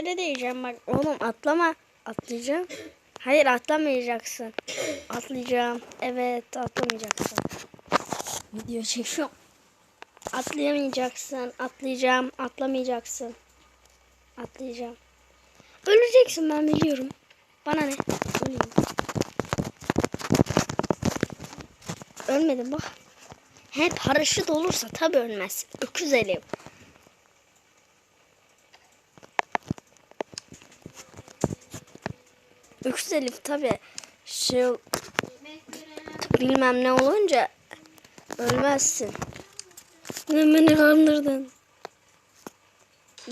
Öyle diyeceğim bak oğlum atlama. Atlayacağım. Hayır atlamayacaksın. Atlayacağım. Evet atlamayacaksın. Video çekiyorum. Atlayamayacaksın. Atlayacağım. Atlamayacaksın. Atlayacağım. Öleceksin ben biliyorum. Bana ne? Öleyim. Ölmedim bak. He paraşüt olursa tabi ölmezsin. Öküz elim. Öküz Elif tabi şey bilmem ne olunca ölmezsin. Ne beni kandırdın.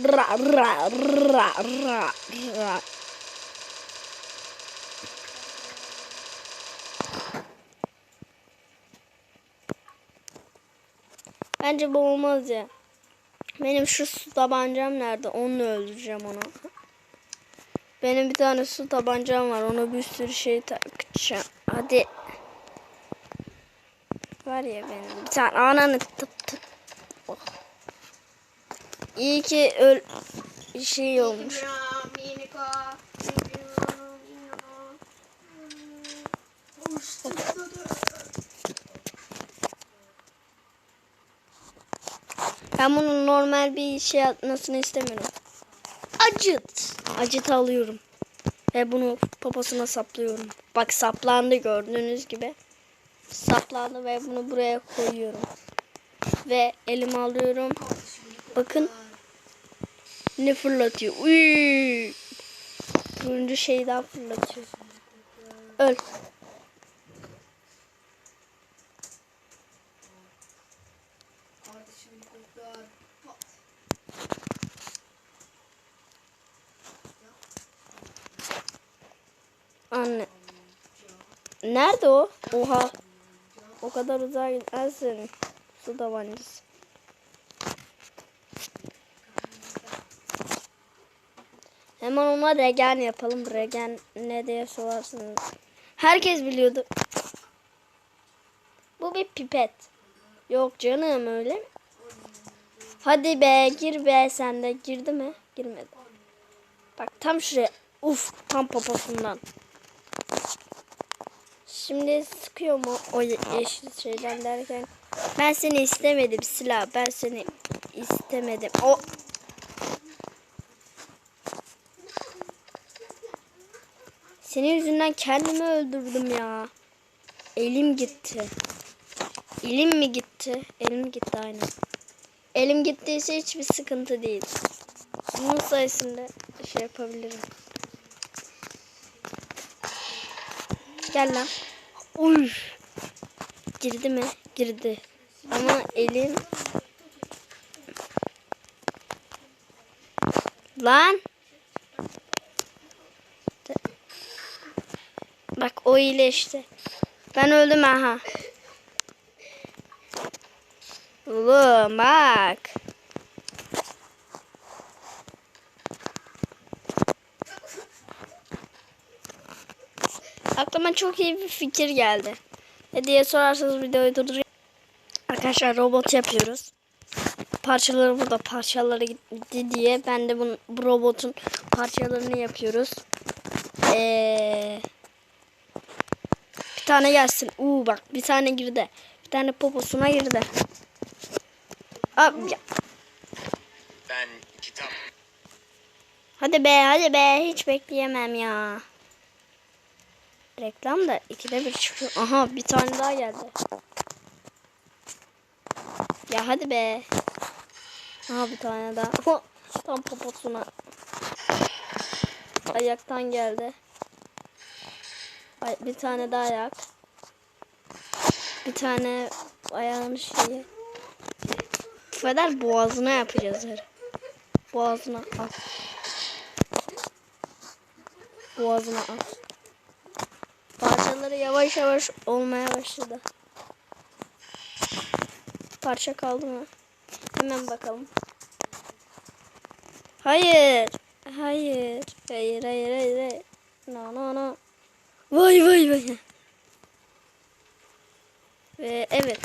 Ra ra ra ra ra. Bence bu olmaz ya. Benim şu su tabancam nerede? Onunla öldüreceğim onu. Benim bir tane su tabancam var. Ona bir sürü şey takacağım. Hadi. Var ya benim bir tane ananı tıp tıp. Oh. İyi ki öl şey olmuş. Ben bunun normal bir şey atmasını istemiyorum. Acıt. Acıt alıyorum. Ve bunu poposuna saplıyorum. Bak saplandı gördüğünüz gibi. Saplandı ve bunu buraya koyuyorum. Ve elime alıyorum. Bakın. Ne fırlatıyor. Uy. Turuncu şeyden fırlatıyor. Öl. Nerede o? Oha. O kadar uzağa gidersin. Su tabancası. Hemen ona regen yapalım. Regen ne diye sorarsınız. Herkes biliyordu. Bu bir pipet. Yok canım öyle mi? Hadi be gir be sen de. Girdi mi? Girmedi. Bak tam şuraya. Uf tam poposundan. Şimdi sıkıyor mu o ye- yeşil şeyden derken. Ben seni istemedim silah. Ben seni istemedim. O Senin yüzünden kendimi öldürdüm ya. Elim gitti. Elim mi gitti? Elim gitti aynen. Elim gittiyse hiçbir sıkıntı değil. Bunun sayesinde şey yapabilirim. Gel lan. Uy. Girdi mi? Girdi. Ama elim Lan. Bak o iyileşti. Ben öldüm aha. Oğlum bak. Aklıma çok iyi bir fikir geldi. Ne diye sorarsanız videoyu durduruyorum. Arkadaşlar robot yapıyoruz. Parçaları burada parçaları gitti diye ben de bunu, bu robotun parçalarını yapıyoruz. Eee bir tane gelsin. Uuu bak bir tane girdi. Bir tane poposuna girdi. Abi ya. Ben kitap Hadi be hadi be hiç bekleyemem ya. Reklam da ikide bir çıkıyor. Aha bir tane daha geldi. Ya hadi be. Aha bir tane daha. Tam poposuna. Ayaktan geldi. Ay, bir tane daha ayak. Bir tane ayağın şeyi. Feder boğazına yapacağız her. Boğazına at. Boğazına at. Parçaları yavaş yavaş olmaya başladı. Parça kaldı mı? Hemen bakalım. Hayır. Hayır. Hayır hayır hayır. hayır. No no no. Vay vay vay. Ve evet.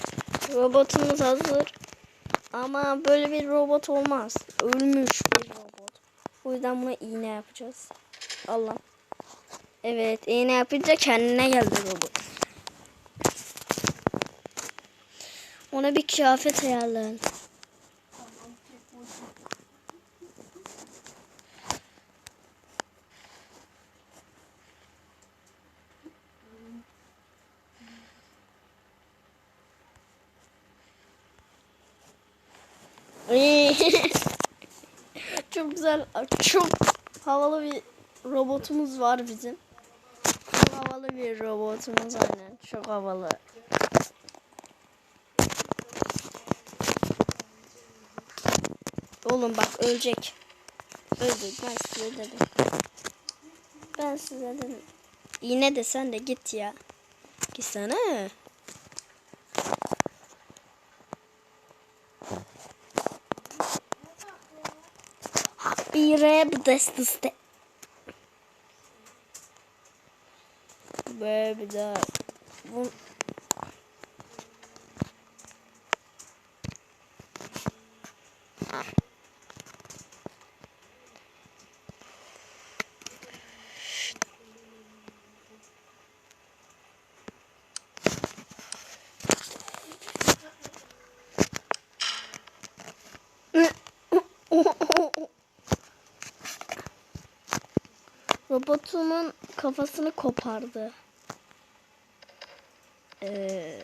Robotumuz hazır. Ama böyle bir robot olmaz. Ölmüş bir robot. O yüzden buna iğne yapacağız. Allah. Evet iğne yapınca kendine geldi robot. Ona bir kıyafet ayarlayın. çok güzel, çok havalı bir robotumuz var bizim. Havalı bir robotumuz aynen. Çok havalı. Oğlum bak ölecek. Öldü. Ben size dedim. Ben size dedim. Yine de sen de git ya. Gitsene. Bir besteste. Ve bir daha. Bu... Robotumun kafasını kopardı. Ee,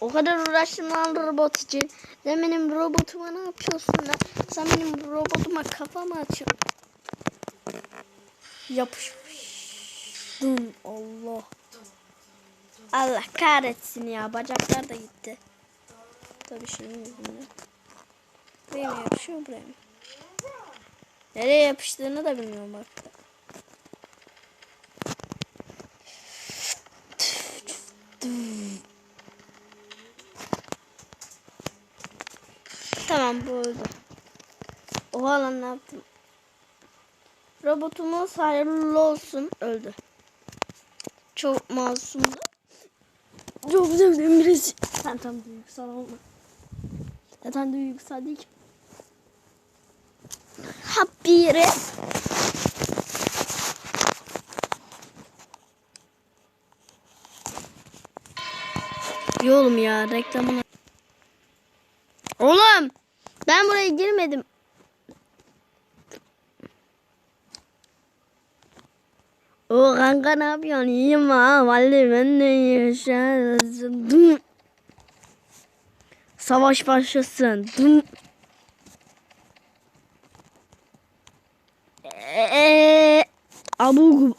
o kadar uğraştım lan robot için. Sen benim robotuma ne yapıyorsun lan? Sen benim robotuma kafa mı açıyorsun? Yapışmış. Dum Allah. Allah kahretsin ya. Bacaklar da gitti. Tabii şeyin yüzünden. Buraya mı yapışıyor buraya mı? Nereye yapıştığını da bilmiyorum bak. Tamam bu öldü. Oha lan ne yaptım? Robotumuz hayırlı olsun öldü. Çok masumdu. Çok sevdiğim birisi. Sen tam duygusal olma. Zaten duygusal değil ki. Habire. İyi oğlum ya reklamını. Oğlum ben buraya girmedim. O kanka ne yapıyorsun? İyiyim ha. Vallahi ben de yaşasın. Savaş başlasın. Dum. Eee, abu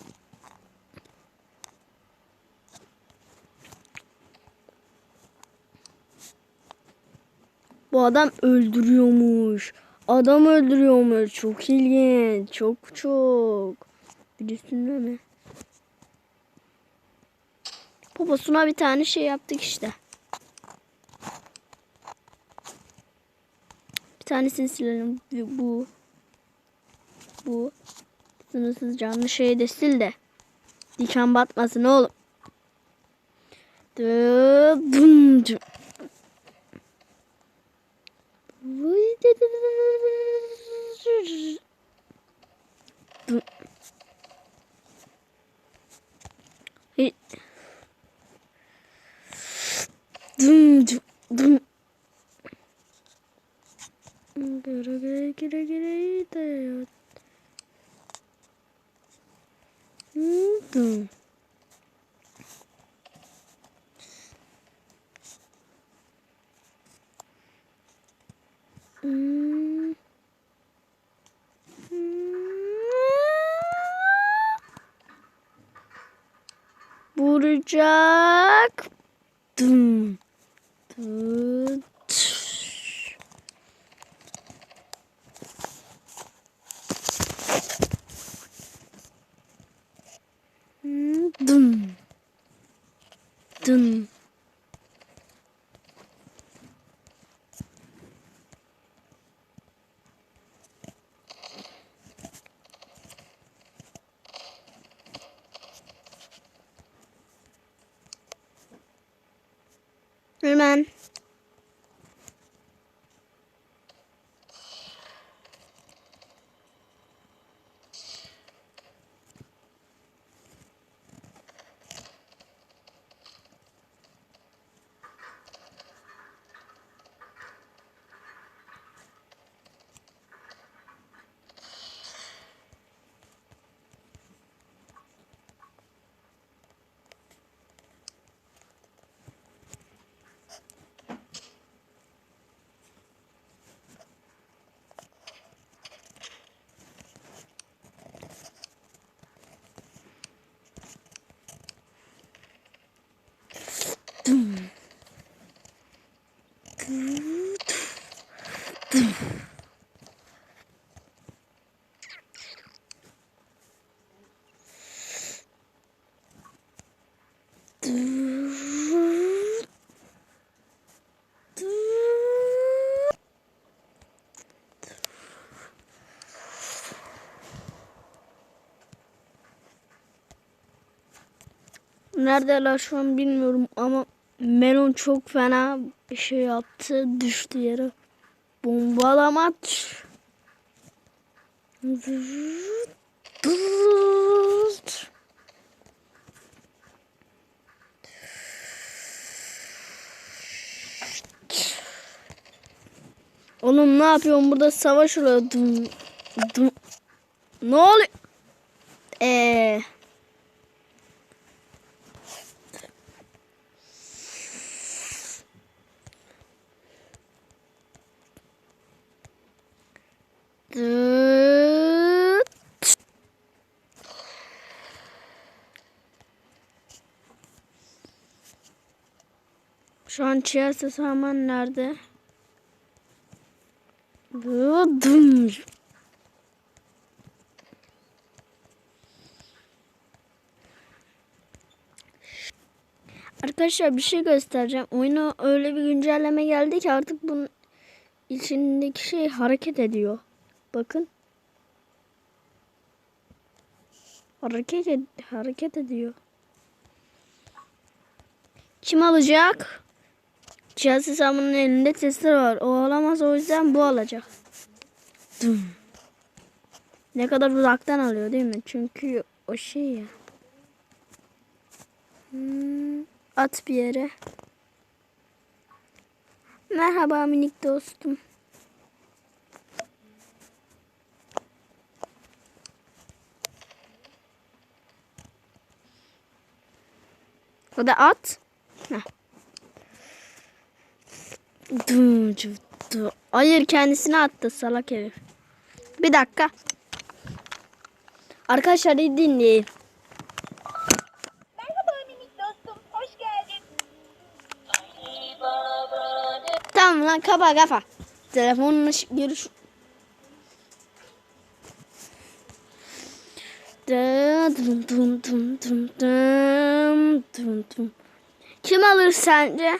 Bu adam öldürüyormuş. Adam öldürüyormuş. Çok ilginç. Çok çok. Biliyorsun değil mi? Poposuna bir tane şey yaptık işte. Bir tanesini silelim. Bu. Bu. Sınırsız canlı şeyi de sil de. Diken batmasın oğlum. Dı- dum- dum. Vay de- de- de- de- de- de- Dum. Hey. Dum dum dum. Gire gire gire gire de Dum. Vuracak. Dum. Dum. Neredeler şu an bilmiyorum ama Melon çok fena bir şey yaptı. Düştü yere. Bombalamaç. Oğlum ne yapıyorsun burada savaş oluyor. Dum, dum. Ne oluyor? Eee Şu an Chelsea Saman nerede? Dım. Arkadaşlar bir şey göstereceğim. Oyuna öyle bir güncelleme geldi ki artık bunun içindeki şey hareket ediyor. Bakın. Hareket ed hareket ediyor. Kim alacak? Chelsea Sam'ın elinde testere var. O alamaz o yüzden bu alacak. Dum. Ne kadar uzaktan alıyor değil mi? Çünkü o şey ya. Hmm, at bir yere. Merhaba minik dostum. O da at. Hayır kendisine attı salak herif. Bir dakika. Arkadaşlar iyi dinleyin. Merhaba minik dostum, hoş geldin. Tamam lan kapa kafa. Telefonla görüş. Kim alır sence?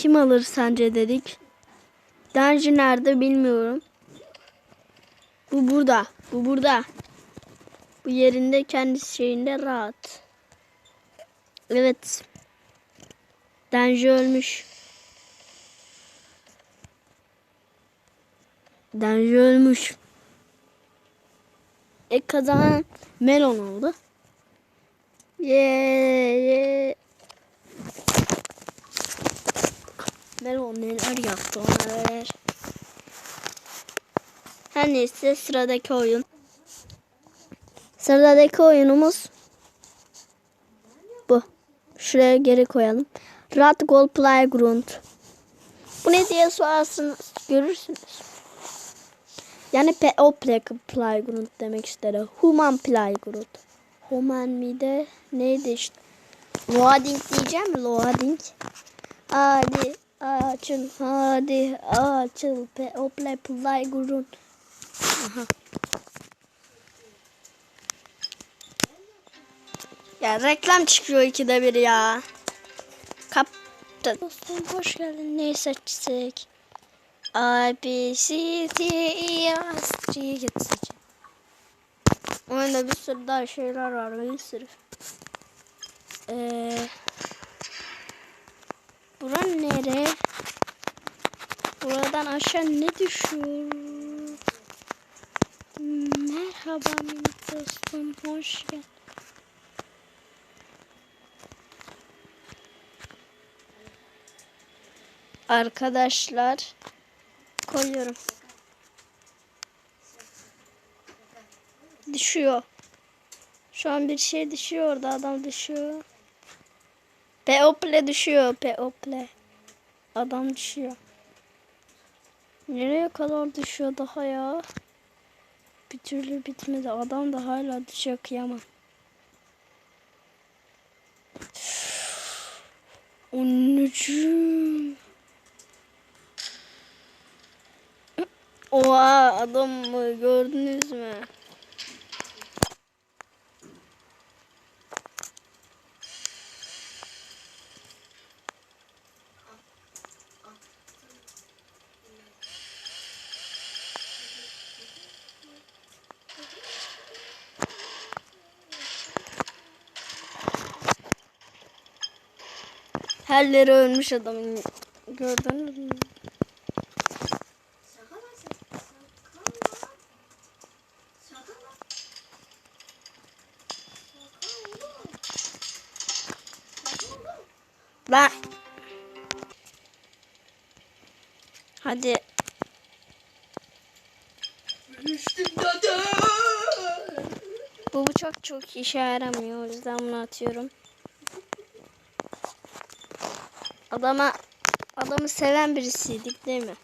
Kim alır sence dedik. Denci nerede bilmiyorum. Bu burada. Bu burada. Bu yerinde kendi şeyinde rahat. Evet. Denci ölmüş. Denci ölmüş. E kazanan Melon oldu. Ye ye. Melon neler yaptı ona ver. Her neyse sıradaki oyun. Sıradaki oyunumuz bu. Şuraya geri koyalım. Rat Goal Playground. Bu ne diye sorarsınız görürsünüz. Yani PO Play Playground demek istedim. Human Playground. Human mi de neydi işte. Loading diyeceğim loading. Hadi açıl hadi açıl PO Play Playground. Aha. Ya reklam çıkıyor ikide bir ya. Kaptı. Dostum hoş geldin. Neyi seçsek? A, B, C, D, E, F, G'yi seçeceğim. Oyunda bir sürü daha şeyler var. Bir sürü. Ee, bura nere? Buradan aşağı ne düşüyor? Merhaba minik dostum. Hoş geldin. Arkadaşlar koyuyorum. Düşüyor. Şu an bir şey düşüyor orada adam düşüyor. People düşüyor. People. Adam düşüyor. Nereye kadar düşüyor daha ya? Bir türlü bitmedi. Adam da hala düşüyor kıyamam. Anneciğim. Oha adam mı gördünüz mü? Herleri ölmüş adamın. Gördünüz mü? Ben Hadi. Bu bıçak çok işe yaramıyor. O yüzden bunu atıyorum. Adama adamı seven birisiydik değil mi?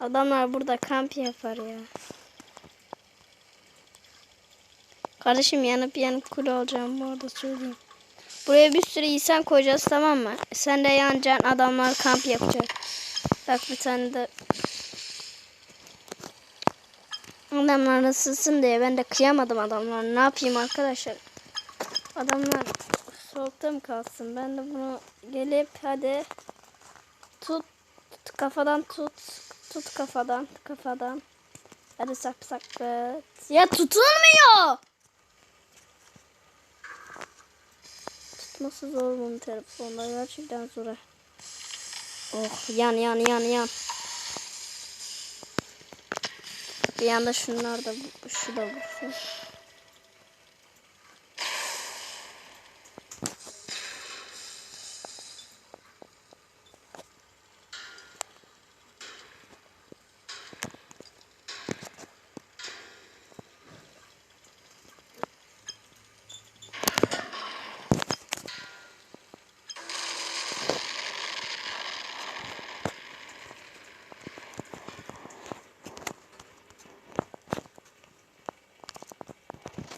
Adamlar burada kamp yapar ya. Kardeşim yanıp yanıp kul olacağım bu arada söyleyeyim. Buraya bir sürü insan koyacağız tamam mı? Sen de yanacaksın adamlar kamp yapacak. Bak bir tane de Adamlar ısınsın diye ben de kıyamadım adamlar. Ne yapayım arkadaşlar? Adamlar soğukta mı kalsın? Ben de bunu gelip hadi tut, tut kafadan tut. Tut kafadan kafadan. Hadi sak sak. Ya tutulmuyor. Tutması zor bunun telefonda. Gerçekten zor. Oh yan yan yan yan. Bir yanda şunlar da şu da vursun.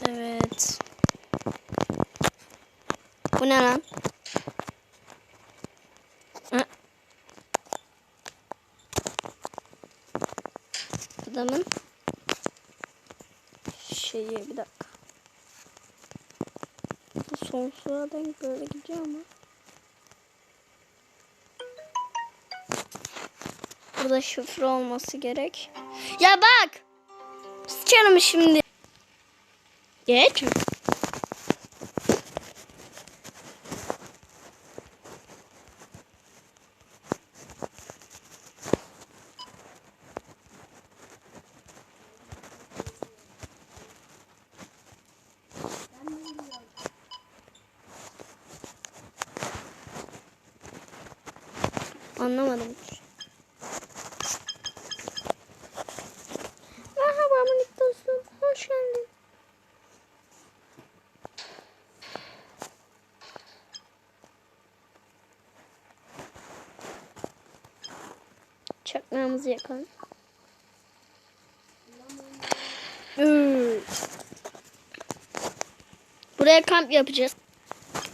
Evet. Bu ne lan? Hı? Adamın şeyi bir dakika. Bu sonsuza denk böyle gidiyor ama. Burada şifre olması gerek. Ya bak! Sıçarım şimdi. Geç. Anlamadım. Merhaba minik dostum. Hoş geldin. Çakmağımızı yakalım. Evet. Buraya kamp yapacağız.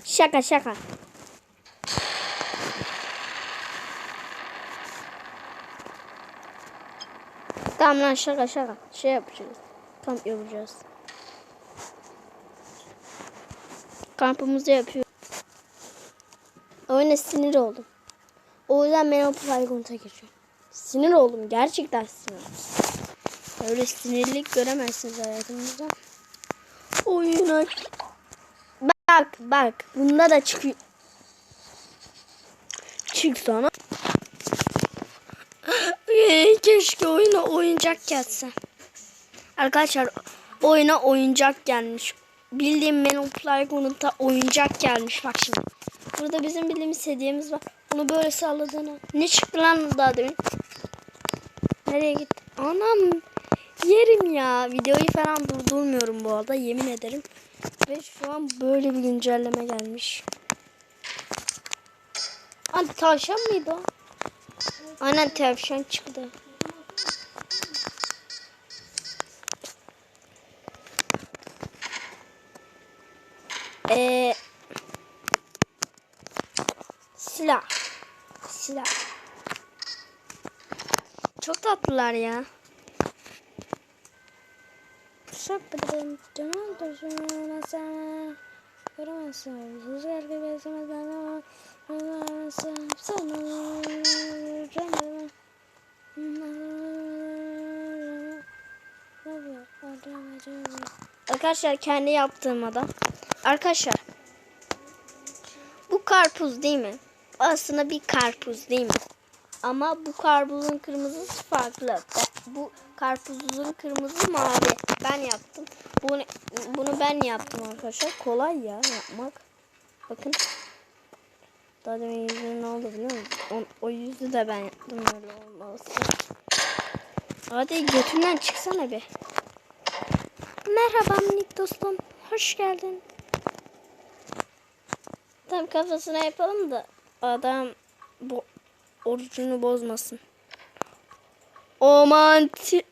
Şaka şaka. Tamam lan şaka şaka. Şey yapacağız. Kamp yapacağız. Kampımızı yapıyoruz. Oyuna sinir oldum. O yüzden ben o Playground'a geçiyorum. Sinir oldum. Gerçekten sinir oldum. Öyle sinirlik göremezsiniz hayatınızda. Oyuna... Bak bak. Bunda da çıkıyor. Çık sana. Ee, Keşke oyuna oyuncak gelse. Arkadaşlar oyuna oyuncak gelmiş. Bildiğim Mental Playground'a oyuncak gelmiş. Bak şimdi. Burada bizim bildiğimiz hediyemiz var. Bunu böyle salladığını. Ne çıktı lan daha demin? Nereye gitti? Anam yerim ya. Videoyu falan durdurmuyorum bu arada yemin ederim. Ve şu an böyle bir güncelleme gelmiş. Hani tavşan mıydı o? Aynen tavşan çıktı. Ee, silah. Silah. Çok tatlılar ya. Sohbetin canım taşına sana Göremezsin Rüzgar gibi Göremezsin sana Canım Arkadaşlar kendi yaptığım adam. Arkadaşlar bu karpuz değil mi? Aslında bir karpuz değil mi? Ama bu karpuzun kırmızısı farklı. Bu karpuzun kırmızı mavi. Ben yaptım. Bunu, bunu ben yaptım arkadaşlar. Kolay ya yapmak. Bakın. Daha demin yüzüne ne oldu biliyor musun? O, o yüzü de ben yaptım öyle olması. Hadi götümden çıksana bir. Merhaba minik dostum. Hoş geldin. Tam kafasına yapalım da adam bu orucunu bozmasın. Omanti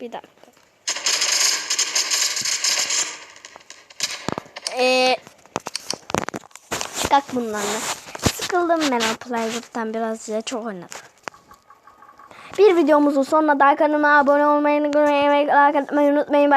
Bir dakika. Ee, çıkak bundan da. Sıkıldım ben o Playwood'dan biraz ya çok oynadım. Bir videomuzun sonuna da kanalıma abone olmayı, like atmayı unutmayın.